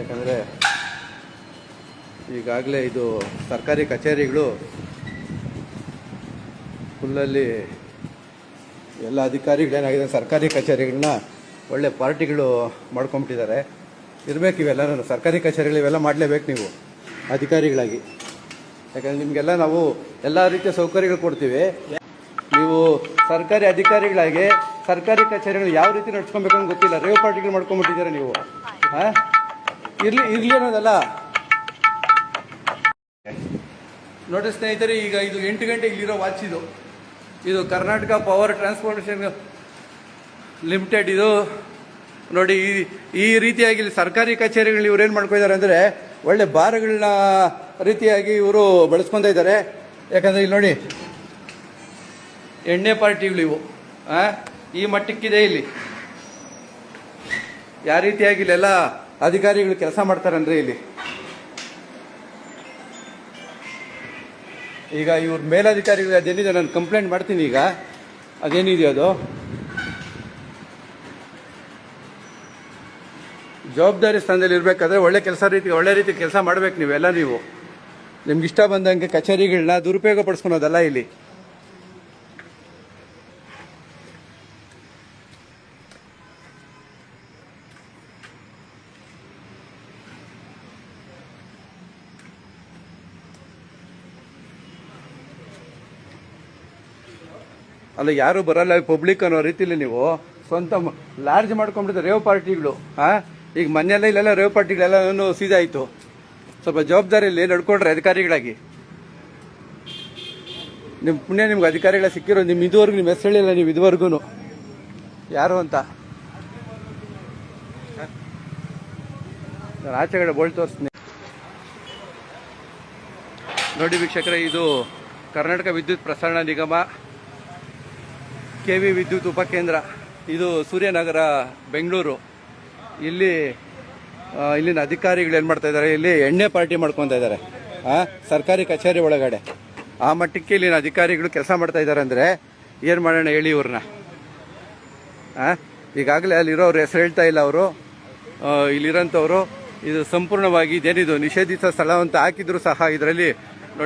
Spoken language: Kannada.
ಯಾಕಂದರೆ ಈಗಾಗಲೇ ಇದು ಸರ್ಕಾರಿ ಕಚೇರಿಗಳು ಫುಲ್ಲಲ್ಲಿ ಎಲ್ಲ ಅಧಿಕಾರಿಗಳೇನಾಗಿದೆ ಸರ್ಕಾರಿ ಕಚೇರಿಗಳನ್ನ ಒಳ್ಳೆ ಪಾರ್ಟಿಗಳು ಮಾಡ್ಕೊಂಬಿಟ್ಟಿದ್ದಾರೆ. ಇರಬೇಕು ಇವೆಲ್ಲ ಸರ್ಕಾರಿ ಕಚೇರಿಗಳು ಇವೆಲ್ಲ ಮಾಡಲೇಬೇಕು ನೀವು, ಅಧಿಕಾರಿಗಳಾಗಿ. ಯಾಕಂದರೆ ನಿಮಗೆಲ್ಲ ನಾವು ಎಲ್ಲ ರೀತಿಯ ಸೌಕರ್ಯಗಳು ಕೊಡ್ತೀವಿ. ನೀವು ಸರ್ಕಾರಿ ಅಧಿಕಾರಿಗಳಾಗಿ, ಸರ್ಕಾರಿ ಕಚೇರಿಗಳು ಯಾವ ರೀತಿ ನಡ್ಸ್ಕೊಬೇಕು ಅಂತ ಗೊತ್ತಿಲ್ಲ. ರೇವ್ ಪಾರ್ಟಿಗಳು ಮಾಡ್ಕೊಂಬಿಟ್ಟಿದ್ದೀರಾ ನೀವು? ಹಾಂ? ಇರ್ಲಿ ಇರ್ಲಿ ಅನ್ನೋದಲ್ಲ? ನೋಡಿ ಸ್ನೇಹಿತರೆ, ಈಗ ಇದು ಎಂಟು ಗಂಟೆ ಇಲ್ಲಿರೋ ವಾಚ್ ಇದು. ಇದು ಕರ್ನಾಟಕ ಪವರ್ ಟ್ರಾನ್ಸ್ಪೋರ್ಟೇಷನ್ ಲಿಮಿಟೆಡ್ ಇದು. ನೋಡಿ, ಈ ಈ ರೀತಿಯಾಗಿ ಇಲ್ಲಿ ಸರ್ಕಾರಿ ಕಚೇರಿಗಳು ಇವ್ರು ಏನು ಮಾಡ್ಕೊಂಡಿದ್ದಾರೆ ಅಂದರೆ, ಒಳ್ಳೆ ಬಾರ್ಗಳನ್ನ ರೀತಿಯಾಗಿ ಇವರು ಬಳಸ್ಕೊತಾ ಇದ್ದಾರೆ. ಯಾಕಂದರೆ ಇಲ್ಲಿ ನೋಡಿ, ಎಣ್ಣೆ ಪಾರ್ಟಿಗಳು ಇವು? ಈ ಮಟ್ಟಕ್ಕಿದೆ ಇಲ್ಲಿ. ಯಾವ ರೀತಿಯಾಗಿ ಇಲ್ಲೆಲ್ಲ ಅಧಿಕಾರಿಗಳು ಕೆಲಸ ಮಾಡ್ತಾರಂದ್ರೆ ಇಲ್ಲಿ? ಈಗ ಇವ್ರ ಮೇಲಧಿಕಾರಿಗಳು ಅದೇನಿದೆ, ನಾನು ಕಂಪ್ಲೇಂಟ್ ಮಾಡ್ತೀನಿ ಈಗ. ಅದೇನಿದೆಯೋ ಅದು? ಜವಾಬ್ದಾರಿ ಸ್ಥಾನದಲ್ಲಿ ಇರಬೇಕಾದ್ರೆ ಒಳ್ಳೆ ಕೆಲಸ ರೀತಿ ಒಳ್ಳೆ ರೀತಿ ಕೆಲಸ ಮಾಡ್ಬೇಕು ನೀವೆಲ್ಲ ನೀವು. ನಿಮ್ಗೆ ಇಷ್ಟ ಬಂದಂಗೆ ಕಚೇರಿಗಳನ್ನ ದುರುಪಯೋಗ ಪಡಿಸ್ಕೊಳೋದಲ್ಲ ಇಲ್ಲಿ. ಅಲ್ಲ, ಯಾರು ಬರಲ್ಲ ಪಬ್ಲಿಕ್ ಅನ್ನೋ ರೀತಿಲಿ ನೀವು ಸ್ವಂತ ಲಾರ್ಜ್ ಮಾಡ್ಕೊಂಡ್ಬಿಟ್ಟಿದೆ ರೇವ್ ಪಾರ್ಟಿಗಳು ಹಾ ಈಗ ಮನೆಯಲ್ಲೇ ಇಲ್ಲೆಲ್ಲ ರೇವ್ ಪಾರ್ಟಿಗಳೆಲ್ಲ ಸೀದಾಯ್ತು ಸ್ವಲ್ಪ ಜವಾಬ್ದಾರಿಯಲ್ಲಿ ನಡ್ಕೊಂಡ್ರೆ ಅಧಿಕಾರಿಗಳಾಗಿ. ನಿಮ್ಮ ಪುಣ್ಯ ನಿಮ್ಗೆ ಅಧಿಕಾರಿಗಳ ಸಿಕ್ಕಿರೋ ನಿಮ್ಮ ಇದುವರೆಗೂ ನಿಮ್ಮ ಹೆಸರು ಹೇಳಿಲ್ಲ, ನೀವು ಇದುವರೆಗೂ ಯಾರು ಅಂತ? ನಾನು ಬೋಳ್ ತೋರಿಸ್ತೀನಿ. ನೋಡಿ ವೀಕ್ಷಕರೇ, ಇದು ಕರ್ನಾಟಕ ವಿದ್ಯುತ್ ಪ್ರಸರಣ ನಿಗಮ. ಕೆ ವಿ ವಿದ್ಯುತ್ ಉಪಕೇಂದ್ರ. ಇದು ಸೂರ್ಯನಗರ, ಬೆಂಗಳೂರು. ಇಲ್ಲಿ ಇಲ್ಲಿನ ಅಧಿಕಾರಿಗಳು ಏನು ಮಾಡ್ತಾ ಇದ್ದಾರೆ, ಇಲ್ಲಿ ಎಣ್ಣೆ ಪಾರ್ಟಿ ಮಾಡ್ಕೊತಾ ಇದ್ದಾರೆ. ಹಾಂ ಸರ್ಕಾರಿ ಕಚೇರಿ ಒಳಗಡೆ. ಆ ಮಟ್ಟಕ್ಕೆ ಇಲ್ಲಿನ ಅಧಿಕಾರಿಗಳು ಕೆಲಸ ಮಾಡ್ತಾ ಇದ್ದಾರೆ ಅಂದರೆ ಏನು ಮಾಡೋಣ ಹೇಳಿ ಇವ್ರನ್ನ. ಈಗಾಗಲೇ ಅಲ್ಲಿರೋರು ಹೆಸರು ಹೇಳ್ತಾ ಇಲ್ಲ ಅವರು. ಇಲ್ಲಿರೋಂಥವ್ರು, ಇದು ಸಂಪೂರ್ಣವಾಗಿ ಇದೇನಿದು ನಿಷೇಧಿತ ಸ್ಥಳ ಅಂತ ಹಾಕಿದ್ರು ಸಹ ಇದರಲ್ಲಿ